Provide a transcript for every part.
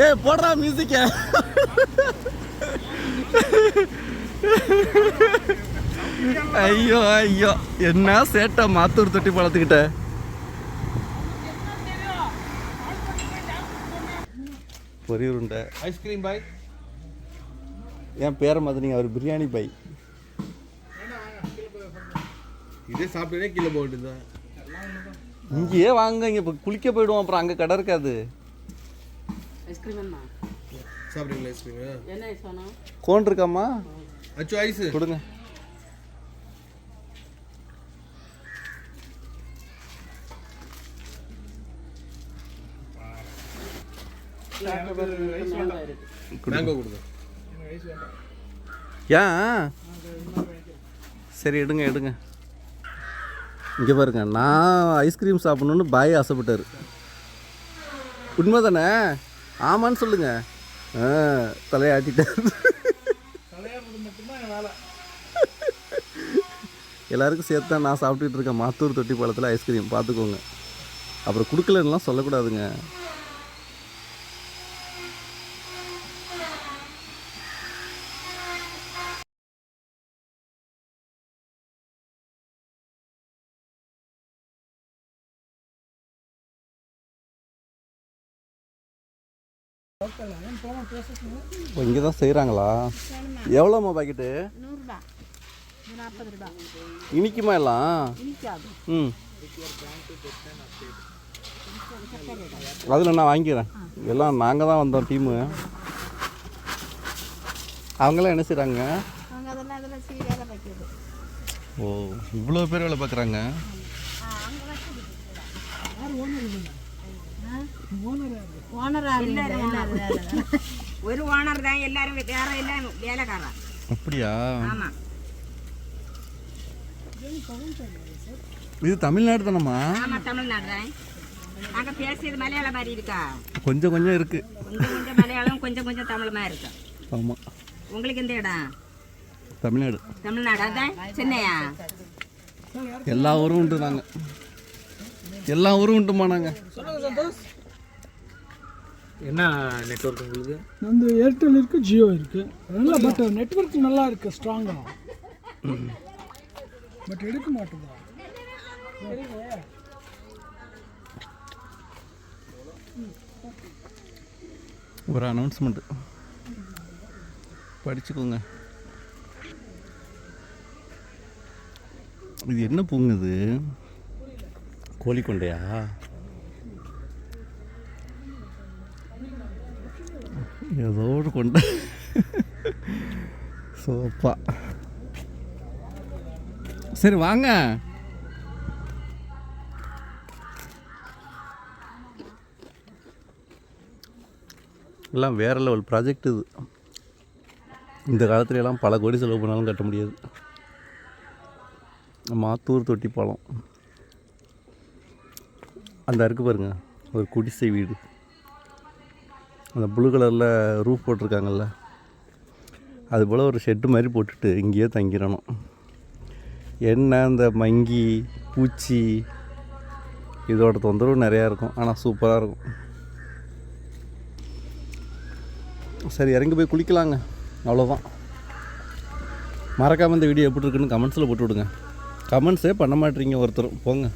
ஏ போடுறா மியூசிக்க ஐயோ ஐயோ. என்ன சேட்டை மாத்தூர் தொட்டி பழத்துக்கிட்ட? பொரி உருண்டை. ஐஸ்கிரீம் பாய் என் பேரை மாதிரி அவர் பிரியாணி பை. இதே சாப்பிட்டே கீழே போட்டு இங்கேயே வாங்க இங்கே இப்போ குளிக்க போயிடுவோம் அப்புறம் அங்கே கடை இருக்காது. ஐஸ்கிரீம் என்ன சாப்பிட்றீங்களா ஐஸ்கிரீம் என்ன ஐஸ் வேணும்? கோன் இருக்காம்மா. அச்சு ஐஸ் கொடுங்க. ஏன்? சரி எடுங்க எடுங்க. இங்கே பாருங்க நான் ஐஸ்கிரீம் சாப்பிட்ணுன்னு பாய் ஆசைப்பட்டார். உண்மை தானே ஆமான்னு சொல்லுங்க. ஆ தலையாட்டிட்டார் எல்லாருக்கும் சேர்த்து தான் நான் சாப்பிட்டுட்டு இருக்கேன். மாத்தூர் தொட்டி பழத்தில் ஐஸ்கிரீம் பார்த்துக்கோங்க. அப்புறம் கொடுக்கலன்னுலாம் சொல்லக்கூடாதுங்க. இங்கே தான் செய்கிறாங்களா எவ்வளோம்மா பாக்கெட்டு நூறுரூபா நாற்பது ரூபா. இனிக்குமா எல்லாம்? ம். அதில் நான் வாங்கிக்கிறேன். எல்லாம் நாங்கள் தான் வந்தோம் டீமு அவங்களாம் என்ன செய்கிறாங்க ஓ இவ்வளோ பேர் வேலை பார்க்குறாங்க ஓனரா ஒரு ஓனர் தான் எல்லாரும் வேற எல்லாம் வேலைக்காரன் அப்படியா? ஆமா. இது தமிழ்நாடு தானம்மா? ஆமா தமிழ்நாடு தான். நாங்க பேசியது மலையாளம் மாதிரி இருக்கா? கொஞ்சம் கொஞ்சம் இருக்குது கொஞ்சம் கொஞ்சம் மலையாளம் கொஞ்சம் கொஞ்சம் தமிழுமா இருக்கு. ஆமாம் உங்களுக்கு எந்த இடம்? தமிழ்நாடு. தமிழ்நாடு அதான் சென்னையா? எல்லா ஊரும் உண்டு நாங்கள் எல்லா ஊரும் உண்டுமா நாங்கள் என்ன நெட்ஒர்க் உங்களுக்கு? வந்து ஏர்டெல் இருக்கு ஜியோ இருக்கு. நல்லா பட் நெட்வொர்க் நல்லா இருக்கு ஸ்ட்ராங்கா பட் எடுக்க மாட்டேதா? ஒரு அனௌன்ஸ்மெண்ட்டு படிச்சுக்கோங்க. இது என்ன பூங்குது கோழிக்கொண்டையா? ஏதோ ஒரு கொண்டை. சோப்பா. சரி வாங்க. எல்லாம் வேறு லெவல் ப்ராஜெக்ட் இது. இந்த காலத்துல எல்லாம் பல கோடி செலவு பண்ணாலும் கட்ட முடியாது. மாத்தூர் தொட்டி பாலம். அந்த இருக்கு பாருங்க ஒரு குடிசை வீடு. அந்த ப்ளூ கலரில் ரூஃப் போட்டிருக்காங்கல்ல அது போல் ஒரு ஷெட்டு மாதிரி போட்டுட்டு இங்கேயே தங்கிடணும். என்ன இந்த மங்கி பூச்சி இதோட தொந்தரவு நிறையா இருக்கும். ஆனால் சூப்பராக இருக்கும். சரி இறங்கி போய் குளிக்கலாங்க. அவ்வளோதான் மறக்காமல் இந்த வீடியோ எப்படி இருக்குன்னு கமெண்ட்ஸில் போட்டு விடுங்க. கமெண்ட்ஸே பண்ண மாட்டீங்க ஒருத்தரும். போங்க.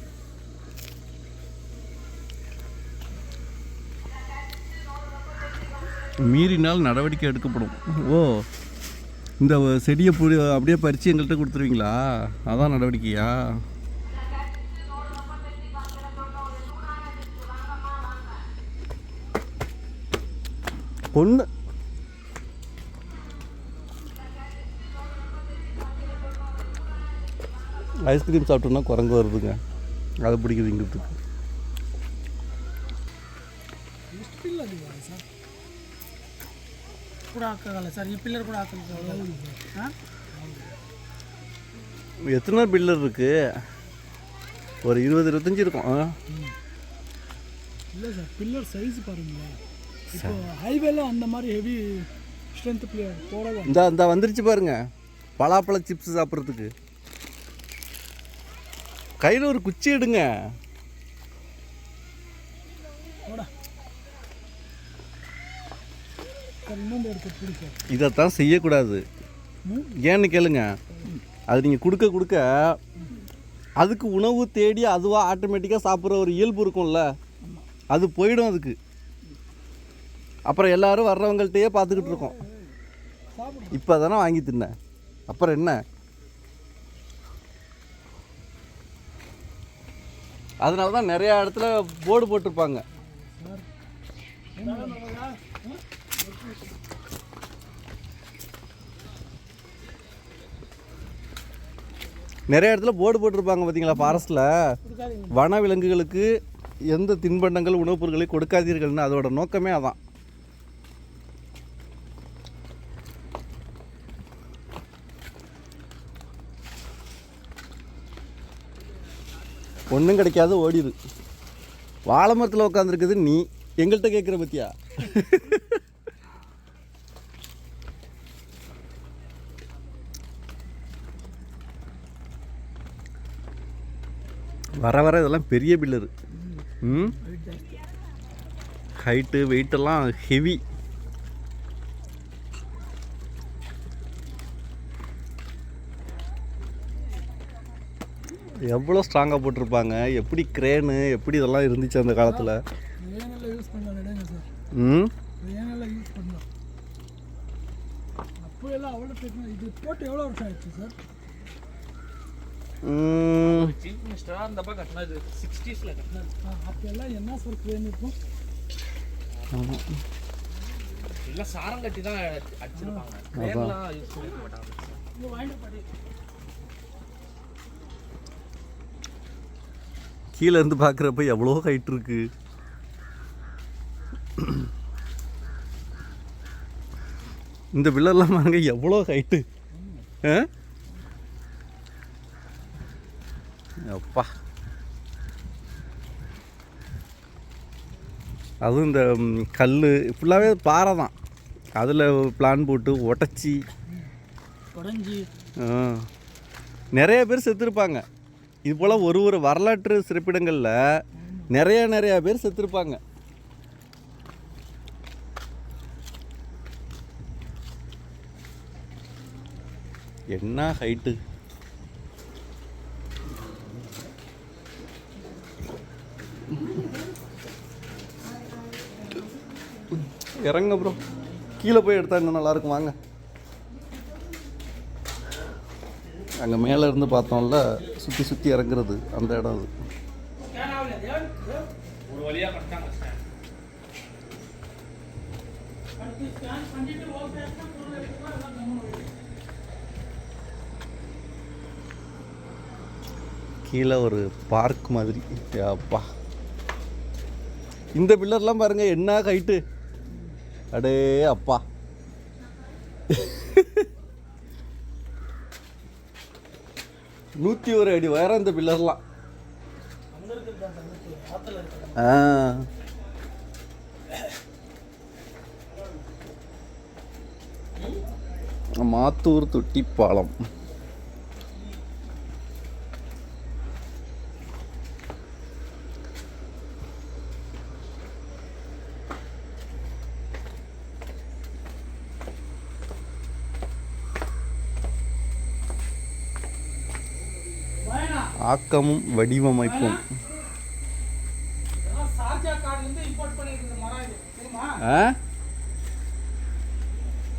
மீறினால் நடவடிக்கை எடுக்கப்படும். ஓ. இந்த செடியை புடி அப்படியே பறித்து எங்கள்கிட்ட கொடுத்துருவீங்களா? அதான் நடவடிக்கையா? பொண்ணு. ஐஸ்கிரீம் சாப்பிட்டோன்னா குரங்கு வருதுங்க. அதை பிடிக்குதுங்கிறதுக்கு కూడా అక్కగల సార్ ఈ పిల్లర్ కూడా అక్కలేదు எத்தனை பில்லர் இருக்கு? ஒரு இருபது இருபத்தஞ்சி இருக்கும். இல்லை சார் பில்லர் சைஸ் பாருங்களேன். இப்போ ஹைவேல அந்த மாதிரி ஹெவி ஸ்ட்ரென்த் பிளேயர் போகிறது இந்த இந்த வந்துருச்சு பாருங்க. பலாப்பழ சிப்ஸ் சாப்பிட்றதுக்கு. கையில் ஒரு குச்சி எடுங்க. இதைத்தான் செய்யக்கூடாது. ஏன்னு கேளுங்க. அது நீங்கள் கொடுக்க கொடுக்க அதுக்கு உணவு தேடி அதுவாக ஆட்டோமேட்டிக்காக சாப்பிட்ற ஒரு இயல்பு இருக்கும்ல. அது போயிடும் அதுக்கு. அப்புறம் எல்லாரும் வர்றவங்கள்ட்டையே பார்த்துக்கிட்டு இருக்கோம். இப்போ தானே வாங்கி தின்னேன். அப்புறம் என்ன? அதனால தான் நிறையா இடத்துல போர்டு போட்டிருப்பாங்க. நிறைய இடத்துல போர்டு போட்டிருப்பாங்க பார்த்தீங்களா ஃபாரஸ்ட்டில் வன விலங்குகளுக்கு எந்த தின்பண்டங்கள் உணவுப் பொருட்களை கொடுக்காதீர்கள்னு அதோட நோக்கமே அதான். ஒன்றும் கிடைக்காது ஓடிடுது வாழை மரத்தில் உட்காந்துருக்குது நீ. எங்கள்கிட்ட கேட்குற பத்தியா? வர வர இதெல்லாம் பெரிய பில்லரு ம்? ஹைட்டு வெயிட்டெல்லாம் ஹெவி எவ்வளோ ஸ்ட்ராங்காக போட்டிருப்பாங்க? எப்படி க்ரேனு எப்படி இதெல்லாம் இருந்துச்சு அந்த காலத்தில்? ம்? அப்போ எல்லாம் அவ்வளோ இது போட்டு எவ்வளோ வருஷம் ஆயிடுச்சு சார் சாரம் கட்டி தான் கீழே இருந்து பார்க்குறப்ப எவ்வளோ ஹைட் இருக்கு. இந்த பில்லர்லாம் பாருங்க எவ்வளோ ஹைட்டு அப்பா அதுவும் இந்த கல் ஃபுல்லாகவே பாறை தான். அதில் பிளான் போட்டு உடச்சி. உடஞ்சி. நிறைய பேர் செத்துருப்பாங்க. இது போல் ஒரு ஒரு வரலாற்று சிறப்பிடங்களில் நிறைய நிறைய பேர் செத்துருப்பாங்க. என்ன ஹைட்டு இறங்க ப்ரோ கீழே போய் எடுத்தால் இன்னும் நல்லாயிருக்கும் வாங்க. அங்கே மேலே இருந்து பார்த்தோம்ல சுற்றி சுற்றி இறங்குறது அந்த இடம் அது. கீழே ஒரு பார்க் மாதிரி. அப்பா. இந்த பில்லர்லாம் பாருங்க என்ன ஹைட்டு அடே அப்பா. நூற்றி ஒரு அடி உயரம் இந்த பில்லர்லாம். ஆ. மாத்தூர் தொட்டி பாலம் ஆக்கமும் வடிவமைப்பும் இதெல்லாம் சார்ஜா கார்டுலேருந்து இம்போர்ட் பண்ணியிருக்கிற மரம் இது தெரியுமா ஆ?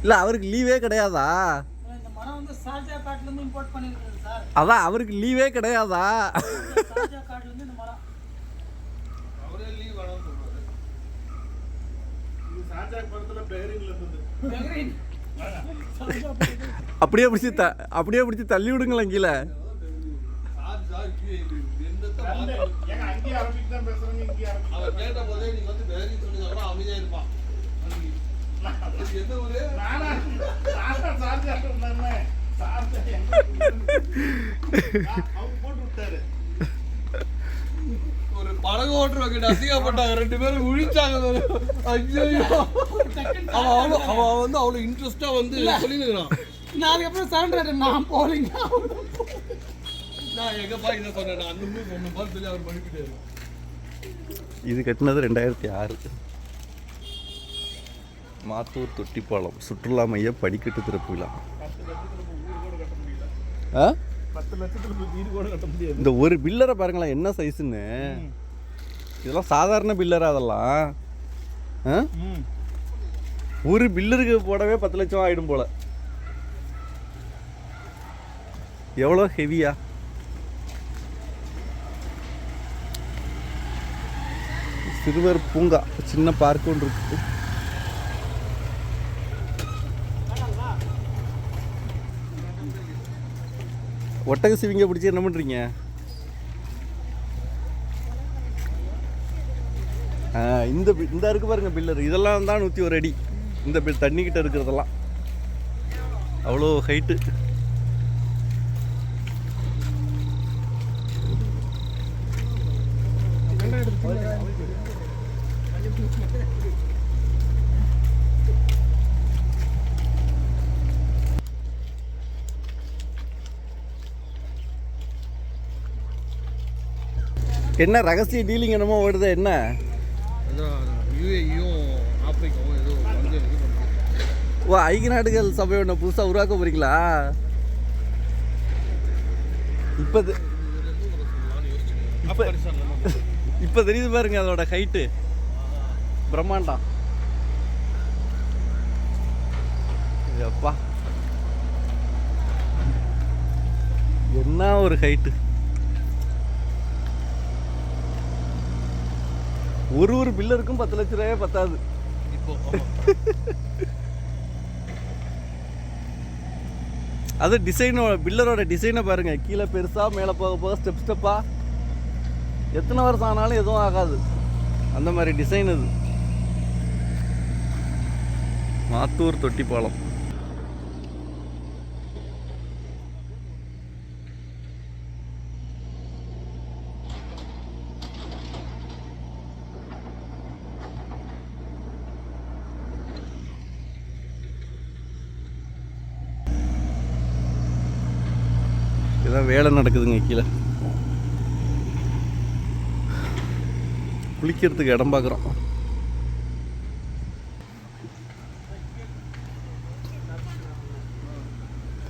இல்லை அவருக்கு லீவே கிடையாதா? இந்த மரம் வந்து சார்ஜா கார்டுலேருந்து இம்போர்ட் பண்ணியிருக்கிறது சார் அதான் அவருக்கு லீவே கிடையாதா? அப்படியே பிடிச்சி த அப்படியே பிடிச்சி தள்ளி விடுங்களேன் கீழே சார் சார் ஏங்க அங்கேயே அரபிக் தான் பேசுறாங்க இங்கே அவர் கேட்ட போதே நீங்க வந்து அமைதியா இருப்பான் எந்த ஊரு நானா நானா சார்ஜா சொன்னேன் சார்ஜா எங்க அவர் போட்டு விட்டாரு ஒரு படகு ஓட்டுறவங்க அசிங்கப்பட்டாங்க ரெண்டு பேரும் விழிச்சாங்க ஐயோ அவன் வந்து அவ்வளோ இன்ட்ரெஸ்டா வந்து சொல்லினுக்கிறான். நான் அதுக்கப்புறம் சரண்டர் நான் போலிங்க நான் எங்கப்பா இதை சொன்னேன் நான் அந்த மூவ் ஒன்று பார்த்து சொல்லி அவர் மழுப்பிட்டாரு இது கட்டினது ரெண்டாயிரத்தி ஆறு. மாத்தூர் தொட்டிப்பாலம் சுற்றுலா மைய படிக்கட்டு திறப்பு விழா. இந்த ஒரு பில்லரை பாருங்களேன் என்ன சைஸுன்னு. இதெல்லாம் சாதாரண பில்லரா அதெல்லாம். ஒரு பில்லருக்கு போடவே பத்து லட்சம் ஆயிடும் போல. எவ்வளோ ஹெவியா சிறுவர் பூங்கா. சின்ன பார்க் ஒன்று இருக்கு. ஒட்டக சிவிங்க பிடிச்சி என்ன பண்ணுறீங்க இந்த பி- இந்த இருக்கு பாருங்க பில்லர். இதெல்லாம் தான் நூற்றி ஒரு அடி. இந்த பில் தண்ணிக்கிட்ட இருக்கிறதெல்லாம். அவ்வளோ ஹைட்டு என்ன ரகசிய டீலிங் என்னமோ ஓடுது என்ன? ஓ ஐக்கிய நாடுகள் சபை ஒன்று புதுசாக உருவாக்க போறீங்களா? இப்போ இப்போ இப்போ தெரியுது பாருங்க அதோட ஹைட்டு பிரம்மாண்டம். அப்பா என்ன ஒரு ஹைட்டு ஒரு ஒரு பில்லருக்கும் பத்து லட்ச ரூபாயே பத்தாது. அது டிசைனோட பில்லரோட டிசைனை பாருங்க. கீழே பெருசா மேலே போக போக ஸ்டெப் ஸ்டெப்பா எத்தனை வருஷம் ஆனாலும் எதுவும் ஆகாது. அந்த மாதிரி டிசைன் இது மாத்தூர் தொட்டி பாலம் இதான் வேலை நடக்குதுங்க கீழே. குளிக்கிறதுக்கு இடம் பார்க்குறோம்.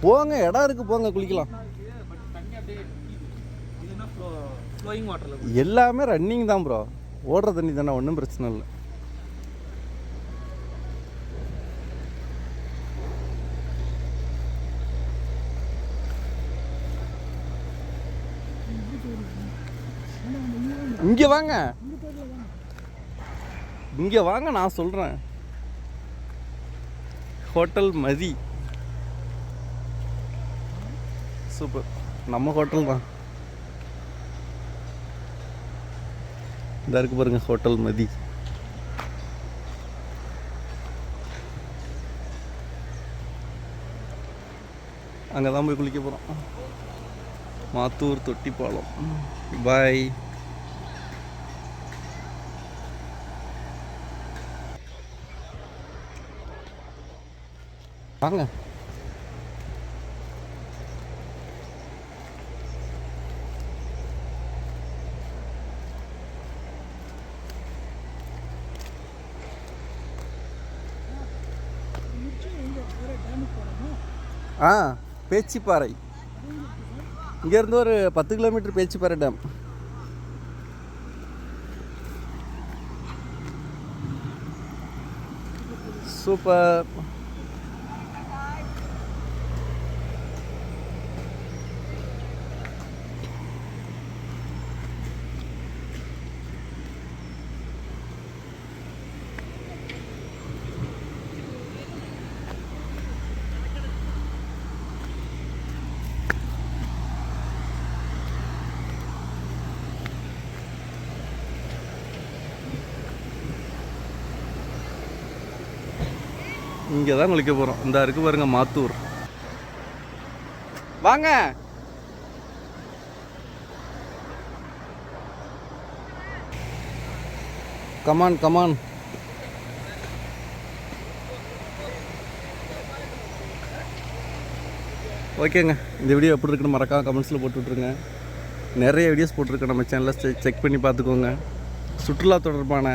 போங்க இடம் இருக்கு போங்க குளிக்கலாம். எல்லாமே ரன்னிங் தான் ப்ரோ ஓடுற தண்ணி தானே ஒன்றும் பிரச்சனை இல்லை. இங்கே வாங்க. இங்கே வாங்க நான் சொல்கிறேன் ஹோட்டல் மதி. சூப்பர். நம்ம ஹோட்டல் தான். இந்த இருக்கு பாருங்க ஹோட்டல் மதி. அங்கே தான் போய் குளிக்க போகிறோம் மாத்தூர் தொட்டிப்பாலம். பாய். பாருங்க ஆ பேச்சிப்பாறை. இங்கேருந்து ஒரு பத்து கிலோமீட்டர் பேச்சிப்பாறை டேம். சூப்பர். இங்கே தான் குளிக்க போகிறோம் இந்த இருக்கு பாருங்க மாத்தூர். வாங்க. கமான் கமான் ஓகேங்க இந்த வீடியோ எப்படி இருக்குன்னு மறக்காம கமெண்ட்ஸில் போட்டுவிட்ருங்க நிறைய வீடியோஸ் போட்டிருக்கேன் நம்ம சேனலில் செக் பண்ணி பார்த்துக்கோங்க. சுற்றுலா தொடர்பான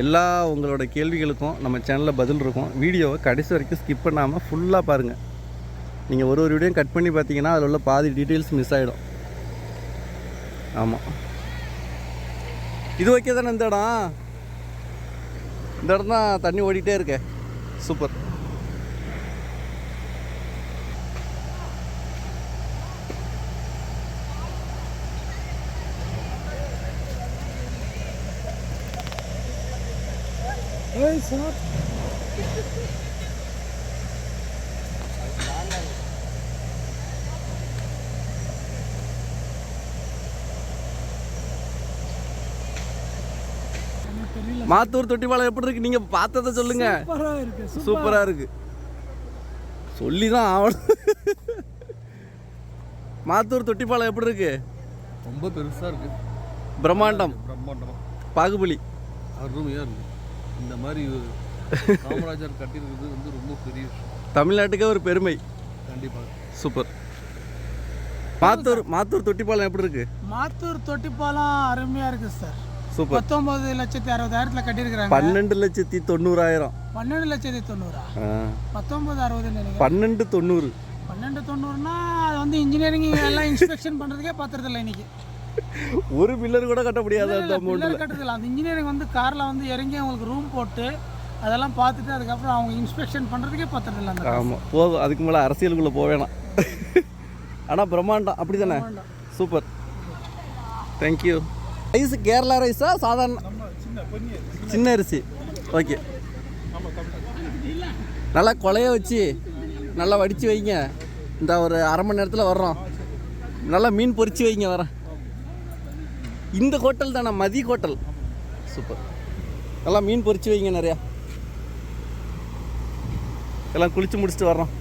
எல்லா உங்களோட கேள்விகளுக்கும் நம்ம சேனலில் பதில் இருக்கும். வீடியோவை கடைசி வரைக்கும் ஸ்கிப் பண்ணாமல் ஃபுல்லாக பாருங்கள் நீங்கள் ஒரு ஒரு வீடியோ கட் பண்ணி பார்த்தீங்கன்னா அதில் உள்ள பாதி டீட்டெயில்ஸ் மிஸ் ஆகிடும் ஆமாம் இது ஓகே தானே இந்த இடம்? இந்த இடம் தான் தண்ணி ஓடிட்டே இருக்கே. சூப்பர். ஏய் சார் மாத்தூர் தொட்டிப்பாலம் எப்படி இருக்கு? நீங்கள் பார்த்ததை சொல்லுங்கள் சூப்பரா இருக்கு சூப்பர். சூப்பராக இருக்கு. சொல்லி தான் ஆகணும் மாத்தூர் தொட்டிப்பாலம் எப்படி இருக்கு? ரொம்ப பெருசா இருக்கு. பிரம்மாண்டம். பிரம்மாண்டமா. பாகுபலி. அருமையா இருக்கு. இந்த மாதிரி காமராஜர் கட்டியிருக்கிறது வந்து ரொம்ப பெரிய விஷயம். தமிழ்நாட்டுக்கே ஒரு பெருமை. கண்டிப்பாக சூப்பர். மாத்தூர் மாத்தூர் தொட்டிப்பாலம் எப்படி இருக்கு? மாத்தூர் தொட்டிப்பாலம் அருமையா இருக்கு சார். சூப்பர். பத்தொன்பது லட்சத்தி அறுபதாயிரத்துல கட்டியிருக்கிறாங்க. பன்னெண்டு லட்சத்தி தொண்ணூறாயிரம். பன்னெண்டு லட்சத்தி தொண்ணூறா? பத்தொன்பது நினைக்கிறேன் பன்னெண்டு தொண்ணூறு. பன்னெண்டு தொண்ணூறுனா அது வந்து இன்ஜினியரிங் எல்லாம் இன்ஸ்பெக்ஷன் பண்றதுக்கே பாத்துறது இல்லை இன்னைக்கு. ஒரு பில்லர் கூட கட்ட முடியாது அந்த அமௌண்ட்டில் பில்லர் கட்டுறதில்ல. அந்த இன்ஜினியரிங் வந்து கார்ல வந்து இறங்கி அவங்களுக்கு ரூம் போட்டு அதெல்லாம் பார்த்துட்டு அதுக்கப்புறம் அவங்க இன்ஸ்பெக்ஷன் பண்றதுக்கே பாத்துறது இல்லை அந்த ஆமாம் போதும் அதுக்கு மேலே அரசியலுக்குள்ளே போக வேணாம். ஆனால் பிரம்மாண்டம். அப்படி தானே super. Thank you rice Kerala ரைஸா சாதாரண சின்ன அரிசி. ஓகே நல்லா கொலைய வச்சு நல்லா வடித்து வைங்க. இந்த ஒரு அரை மணி நேரத்தில் வர்றோம். நல்லா மீன் பொரிச்சு வைங்க வரேன் இந்த ஹோட்டல் தானே? மதி ஹோட்டல். சூப்பர். நல்லா மீன் பொறிச்சு வைங்க நிறையா. எல்லாம் குளிச்சு முடிச்சுட்டு வர்றோம்.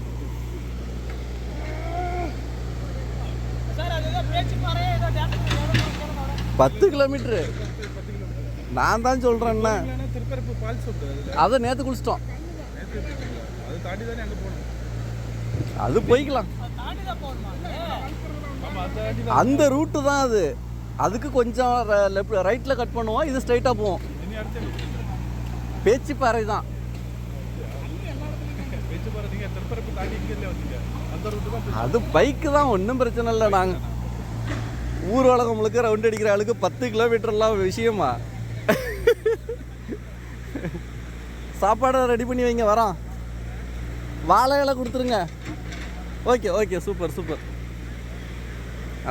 பத்து கிலோமீட்ரு நான் தான் சொல்கிறேன்னா அதை நேற்று குளிச்சிட்டோம். அது போய்க்கலாம். அந்த ரூட்டு தான் அது. அதுக்கு கொஞ்சம் லெஃப்ட் ரைட்டில் கட் பண்ணுவோம் இது ஸ்ட்ரைட்டாக போவோம். பேச்சு ரூட்டு தான். அது பைக்கு தான் ஒன்றும் பிரச்சனை இல்லை. நாங்கள் ஊர் உலகம் முழுக்க ரவுண்ட் அடிக்கிற ஆளுக்கு பத்து கிலோமீட்டர்லாம் விஷயமா? சாப்பாடை ரெடி பண்ணி வைங்க வரோம். வாழை இலை கொடுத்துருங்க. ஓகே ஓகே சூப்பர் சூப்பர்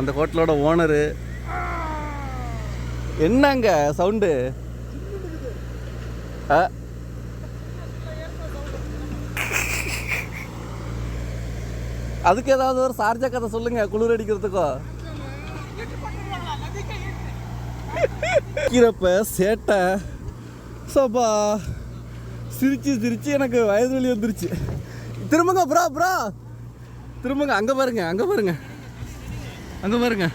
அந்த ஹோட்டலோட ஓனரு என்னங்க சவுண்டு? ஆ அதுக்கு ஏதாவது ஒரு சார்ஜா கதை சொல்லுங்க குளிர் அடிக்கிறதுக்கோ. கீரப்ப சேட்டை சோபா. சிரிச்சு சிரிச்சு எனக்கு வயது வலி வந்துருச்சு. திரும்புங்க ப்ரா ப்ரா திரும்புங்க அங்கே பாருங்க அங்கே பாருங்க. அங்கே பாருங்க.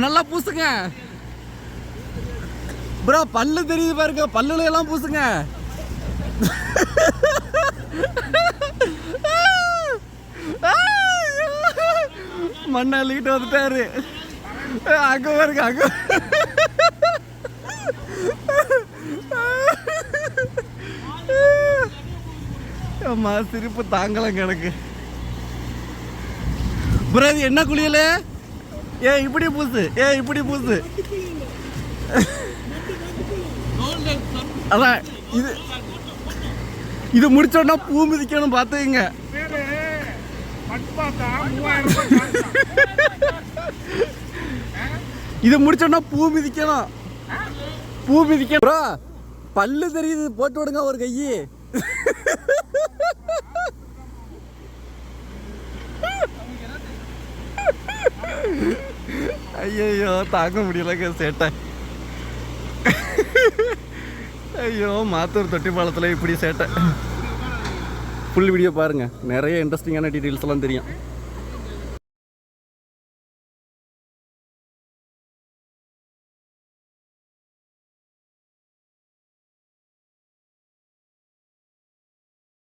நல்லா பூசுங்க. ப்ரோ பல்லு தெரியுது பாருங்க. பல்லுல எல்லாம் பூசுங்க. மண்ணை அள்ளிக்கிட்டு வந்துட்டாரு. அங்க பாருங்க அங்க. அம்மா சிரிப்பு தாங்கலங்க எனக்கு. ப்ரோ இது என்ன குளியலு? ஏ இப்படி பூசு. ஏ இப்படி பூசு. அதான் இது இது முடிச்சோன்னா பூ மிதிக்கணும் பார்த்துங்க இது முடிச்சோன்னா பூ மிதிக்கணும். பூ மிதிக்கணும் பல்லு தெரியுது போட்டு விடுங்க ஒரு கையி. ஐயோ தாங்க முடியலங்க சேட்டை. ஐயோ மாத்தூர் தொட்டி பாலத்தில் இப்படி சேட்டை. ஃபுல் வீடியோ பாருங்கள் நிறைய இன்ட்ரெஸ்டிங்கான டீட்டெயில்ஸ் எல்லாம் தெரியும்.